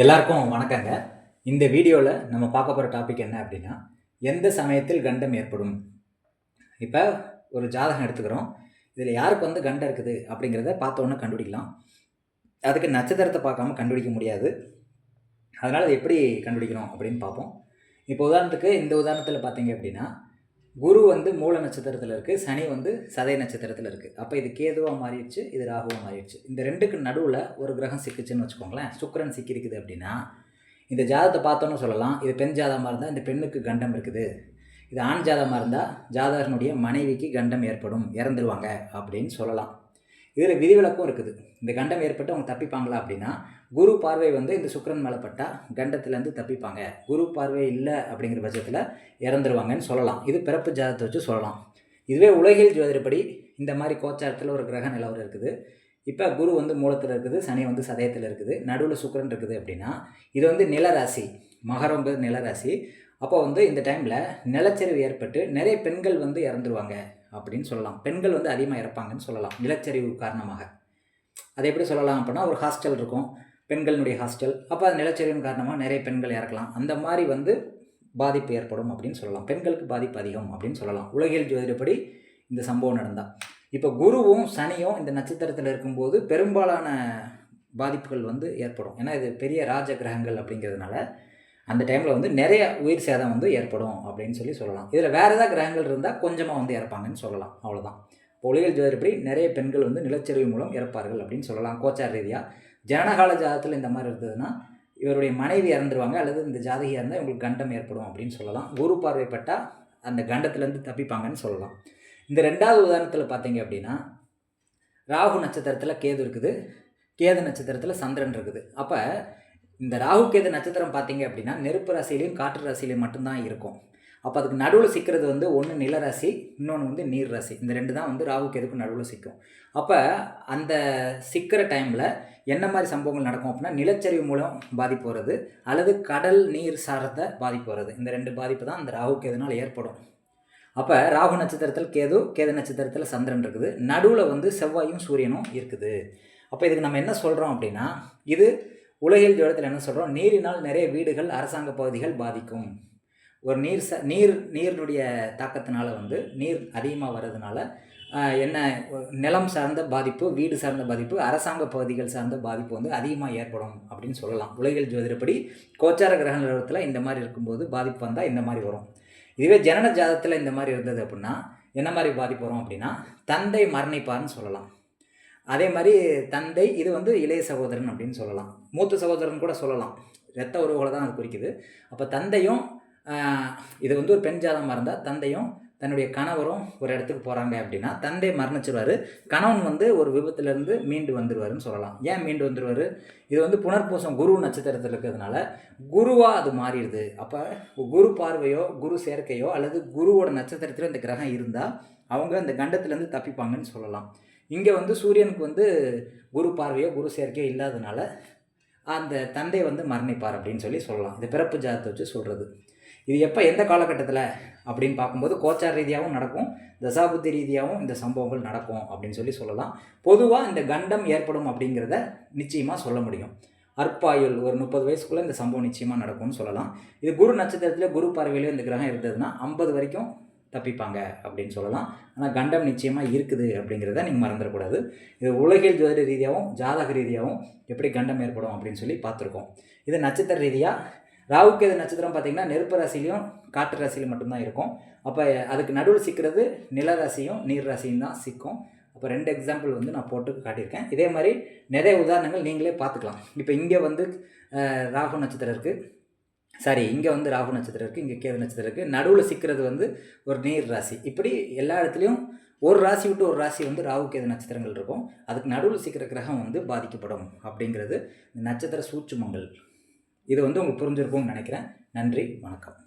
எல்லாருக்கும் வணக்கங்க. இந்த வீடியோவில் நம்ம பார்க்க போகிற டாபிக் என்ன அப்படின்னா எந்த சமயத்தில் கண்டம் ஏற்படும்? இப்போ ஒரு ஜாதகம் எடுத்துக்கிறோம். இதில் யாருக்கு வந்து கண்டம் இருக்குது அப்படிங்கிறத பார்த்த உடனே கண்டுபிடிக்கலாம். அதுக்கு நட்சத்திரத்தை பார்க்காம கண்டுபிடிக்க முடியாது. அதனால் அதை எப்படி கண்டுபிடிக்கணும் அப்படின்னு பார்ப்போம். இப்போ உதாரணத்துக்கு இந்த உதாரணத்தில் பார்த்தீங்க அப்படின்னா குரு வந்து மூல நட்சத்திரத்தில் இருக்குது சனி வந்து சதய நட்சத்திரத்தில் இருக்குது அப்போ இது கேதுவாக மாறிடுச்சு இது ராகுவாக மாறிடுச்சு. இந்த ரெண்டுக்கு நடுவில் ஒரு கிரகம் சிக்கிச்சுன்னு வச்சுக்கோங்களேன் சுக்கரன் சிக்கிருக்குது அப்படின்னா இந்த ஜாதத்தை பார்த்தோன்னு சொல்லலாம் இது பெண் ஜாதகமாக இருந்தால் இந்த பெண்ணுக்கு கண்டம் இருக்குது. இது ஆண் ஜாதகமாக இருந்தால் ஜாதகனுடைய மனைவிக்கு கண்டம் ஏற்படும் இறந்துருவாங்க அப்படின்னு சொல்லலாம். இதில் விதிவிலக்கும் இருக்குது. இந்த கண்டம் ஏற்பட்டு அவங்க தப்பிப்பாங்களா அப்படின்னா குரு பார்வை வந்து இந்த சுக்கிரன் மேலே பட்டால் கண்டத்துலேருந்து தப்பிப்பாங்க. குரு பார்வை இல்லை அப்படிங்கிற பட்சத்தில் இறந்துருவாங்கன்னு சொல்லலாம். இது பிறப்பு ஜாதத்தை வச்சு சொல்லலாம். இதுவே உலகில் ஜோதிடப்படி இந்த மாதிரி கோச்சாரத்தில் ஒரு கிரக நிலவரம் இருக்குது. இப்போ குரு வந்து மூலத்தில் இருக்குது சனி வந்து சதயத்தில் இருக்குது நடுவில் சுக்கரன் இருக்குது அப்படின்னா இது வந்து நிலராசி மகரங்கிறது நிலராசி. அப்போ வந்து இந்த டைமில் நிலச்சரிவு ஏற்பட்டு நிறைய பெண்கள் வந்து இறந்துருவாங்க. அப்படின்னு சொல்லலாம். பெண்கள் வந்து அதிகமாக இறப்பாங்கன்னு சொல்லலாம். நிலச்சரிவு காரணமாக. அதை எப்படி சொல்லலாம் அப்படின்னா ஒரு ஹாஸ்டல் இருக்கும். பெண்களுடைய ஹாஸ்டல் அப்போ அது நிலச்சரிவின் காரணமாக நிறைய பெண்கள் இறக்கலாம். அந்த மாதிரி வந்து பாதிப்பு ஏற்படும் அப்படின்னு சொல்லலாம். பெண்களுக்கு பாதிப்பு அதிகம் அப்படின்னு சொல்லலாம். உலகியல் ஜோதிடப்படி இந்த சம்பவம் நடந்தால் இப்போ குருவும் சனியும் இந்த நட்சத்திரத்தில் இருக்கும்போது பெரும்பாலான பாதிப்புகள் வந்து ஏற்படும். ஏன்னா இது பெரிய ராஜ கிரகங்கள் அப்படிங்கிறதுனால அந்த டைமில் வந்து நிறைய உயிர் சேதம் வந்து ஏற்படும் அப்படின்னு சொல்லி சொல்லலாம். இதில் வேறு ஏதாவது கிரகங்கள் இருந்தால் கொஞ்சமாக வந்து இறப்பாங்கன்னு சொல்லலாம். அவ்வளோதான் ஒளிகள் ஜோதிடப்படி நிறைய பெண்கள் வந்து நிலச்சரிவு மூலம் இறப்பார்கள் அப்படின்னு சொல்லலாம். கோச்சார் ரீதியாக ஜனனகால ஜாதத்தில் இந்த மாதிரி இருந்ததுன்னா இவருடைய மனைவி இறந்துருவாங்க அல்லது இந்த ஜாதகியாக இருந்தால் இவங்களுக்கு கண்டம் ஏற்படும் அப்படின்னு சொல்லலாம். குரு பார்வைப்பட்டால் அந்த கண்டத்துலேருந்து தப்பிப்பாங்கன்னு சொல்லலாம். இந்த ரெண்டாவது உதாரணத்தில் பார்த்தீங்க அப்படின்னா ராகு நட்சத்திரத்தில் கேது இருக்குது. கேது நட்சத்திரத்தில் சந்திரன் இருக்குது. அப்போ இந்த ராகு கேது நட்சத்திரம் பார்த்தீங்க அப்படின்னா நெருப்பு ராசிலையும் காற்று ராசிலையும் மட்டும்தான் இருக்கும். அப்போ அதுக்கு நடுவில் சிக்கிறது வந்து ஒன்று நிலராசி இன்னொன்று வந்து நீர் ராசி. இந்த ரெண்டு தான் வந்து ராகு கேதுக்கு நடுவில் சிக்கும். அப்போ அந்த சிக்கிற டைமில் என்ன மாதிரி சம்பவங்கள் நடக்கும் அப்படின்னா நிலச்சரிவு மூலம் பாதிப்பு வருது அல்லது கடல் நீர் சார்ந்த பாதிப்பு வருது இந்த ரெண்டு பாதிப்பு தான் அந்த ராகு கேதுனால் ஏற்படும். அப்போ ராகு நட்சத்திரத்தில் கேது கேது நட்சத்திரத்தில் சந்திரன் இருக்குது. நடுவில் வந்து செவ்வாயும் சூரியனும் இருக்குது. அப்போ இதுக்கு நம்ம என்ன சொல்கிறோம் அப்படின்னா இது உலகில் ஜோடத்தில் என்ன சொல்கிறோம் நீரினால் நிறைய வீடுகள் அரசாங்க பகுதிகள் பாதிக்கும். ஒரு நீர் ச நீர் நீரினுடைய தாக்கத்தினால வந்து நீர் அதிகமாக வர்றதுனால என்ன நிலம் சார்ந்த பாதிப்பு வீடு சார்ந்த பாதிப்பு அரசாங்க பகுதிகள் சார்ந்த பாதிப்பு வந்து அதிகமாக ஏற்படும் அப்படின்னு சொல்லலாம். உலகில் ஜோதிடப்படி கோச்சார கிரக நிலவரத்தில் இந்த மாதிரி இருக்கும்போது பாதிப்பு வந்தால் இந்த மாதிரி வரும். இதுவே ஜனன ஜாதத்தில் இந்த மாதிரி இருந்தது அப்படின்னா என்ன மாதிரி பாதிப்பு வரும் அப்படின்னா தந்தை மரணிப்பார்னு சொல்லலாம். அதே மாதிரி தந்தை இது வந்து இளைய சகோதரன் அப்படின்னு சொல்லலாம். மூத்த சகோதரன் கூட சொல்லலாம். இரத்த உறவுகளை தான் அது குறிக்குது. அப்போ தந்தையும் இது வந்து ஒரு பெண் ஜாதகமாக இருந்தால் தந்தையும் தன்னுடைய கணவரும் ஒரு இடத்துக்கு போகிறாங்க அப்படின்னா தந்தை மரணிச்சிருவார். கணவன் வந்து ஒரு விபத்துலேருந்து மீண்டு வந்துடுவாருன்னு சொல்லலாம். ஏன் மீண்டு வந்துடுவார் இது வந்து புனர்பூசம் குரு நட்சத்திரத்தில் இருக்கிறதுனால குருவாக அது மாறிடுது. அப்போ குரு பார்வையோ குரு சேர்க்கையோ அல்லது குருவோட நட்சத்திரத்தில் இந்த கிரகம் இருந்தால் அவங்க அந்த கண்டத்துலேருந்து தப்பிப்பாங்கன்னு சொல்லலாம். இங்கே வந்து சூரியனுக்கு வந்து குரு பார்வையோ குரு சேர்க்கையோ இல்லாதனால அந்த தந்தை வந்து மரணிப்பார் அப்படின்னு சொல்லி சொல்லலாம். இது பிறப்பு ஜாதத்தை வச்சு சொல்கிறது இது எப்போ எந்த காலகட்டத்தில் அப்படின்னு பார்க்கும்போது கோச்சார் ரீதியாகவும் நடக்கும் தசாபுத்தி ரீதியாகவும் இந்த சம்பவங்கள் நடக்கும் அப்படின்னு சொல்லி சொல்லலாம். பொதுவாக இந்த கண்டம் ஏற்படும் அப்படிங்கிறத நிச்சயமாக சொல்ல முடியும். அற்பாயுள் ஒரு முப்பது வயசுக்குள்ளே இந்த சம்பவம் நிச்சயமாக நடக்கும்னு சொல்லலாம். இது குரு நட்சத்திரத்தில் குரு பார்வையிலே இந்த கிரகம் இருந்ததுன்னா ஐம்பது வரைக்கும் தப்பிப்பாங்க அப்படின்னு சொல்லலாம். ஆனால் கண்டம் நிச்சயமாக இருக்குது அப்படிங்கிறத நீங்கள் மறந்துடக்கூடாது. இது உலகில் ஜோதிட ரீதியாகவும் ஜாதக ரீதியாகவும் எப்படி கண்டம் ஏற்படும் அப்படின்னு சொல்லி பார்த்துருக்கோம். இது நட்சத்திர ரீதியாக ராகுக்கேது நட்சத்திரம் பார்த்திங்கன்னா நெருப்பு ராசிலையும் காற்று ராசியிலும் மட்டும்தான் இருக்கும். அப்போ அதுக்கு நடுவில் சிக்கிறது நில ராசியும் நீர் ராசியும் தான் சிக்கும். அப்போ ரெண்டு எக்ஸாம்பிள் வந்து நான் போட்டு காட்டியிருக்கேன். இதே மாதிரி நிறைய உதாரணங்கள் நீங்களே பார்த்துக்கலாம். இப்போ இங்கே வந்து ராகு நட்சத்திரம் இருக்குது சாரி இங்கே வந்து ராகு நட்சத்திரம் இருக்குது இங்கே கேது நட்சத்திரம் இருக்குது நடுவில் சிக்கிறது வந்து ஒரு நீர் ராசி. இப்படி எல்லா இடத்துலையும் ஒரு ராசி விட்டு ஒரு ராசி வந்து ராகு கேது நட்சத்திரங்கள் இருக்கும். அதுக்கு நடுவில் சிக்கிற கிரகம் வந்து பாதிக்கப்படும் அப்படிங்கிறது இந்த நட்சத்திர சூட்சுமங்கள். இது வந்து உங்களுக்கு புரிஞ்சிருக்கும்னு நினைக்கிறேன். நன்றி வணக்கம்.